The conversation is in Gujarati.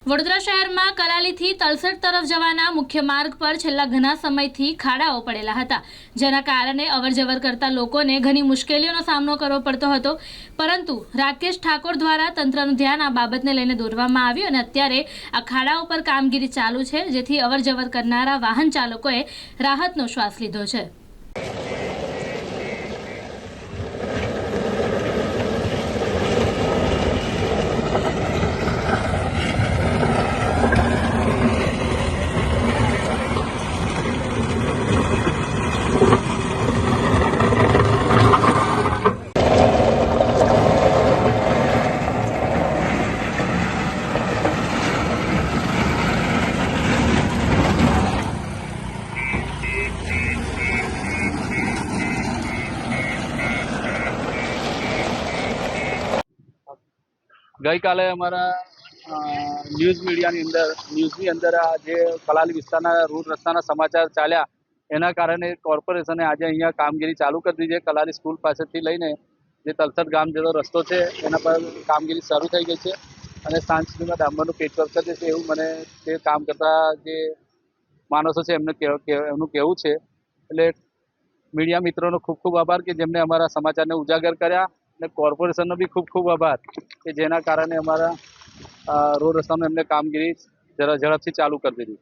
વડોદરા શહેરમાં કલાલીથી તલસટ તરફ જવાના મુખ્ય માર્ગ પર છેલ્લા ઘણા સમયથી ખાડાઓ પડેલા હતા, જેના કારણે અવરજવર કરતા લોકોને ઘણી મુશ્કેલીઓનો સામનો કરવો પડતો હતો. પરંતુ રાકેશ ઠાકોર દ્વારા તંત્રનું ધ્યાન આ બાબતને લઈને દોરવામાં આવ્યું અને અત્યારે આ ખાડાઓ પર કામગીરી ચાલુ છે, જેથી અવરજવર કરનારા વાહન ચાલકોએ રાહતનો શ્વાસ લીધો છે. ગઈકાલે અમારા ન્યૂઝ મીડિયાની અંદર, ન્યૂઝની અંદર આ જે કલાલી વિસ્તારના રોડ રસ્તાના સમાચાર ચાલ્યા, એના કારણે કોર્પોરેશને આજે અહીંયા કામગીરી ચાલુ કરી દીધી. છે કલાલી સ્કૂલ પાસેથી લઈને જે તલસટ ગામ જેવો રસ્તો છે, એના પર કામગીરી શરૂ થઈ ગઈ છે અને સાંજ સુધીમાં ડામરનું પેચવર્ક કરી દેશે એવું મને તે કામ કરતા જે માણસો છે એમને એમનું કહેવું છે. એટલે મીડિયા મિત્રોનો ખૂબ ખૂબ આભાર કે જેમને અમારા સમાચારને ઉજાગર કર્યા. અને કોર્પોરેશનનો બી ખૂબ ખૂબ આભાર કે જેના કારણે અમારા રોડ રસ્તાનું એમને કામગીરી જરા ઝડપથી ચાલુ કરી દીધી.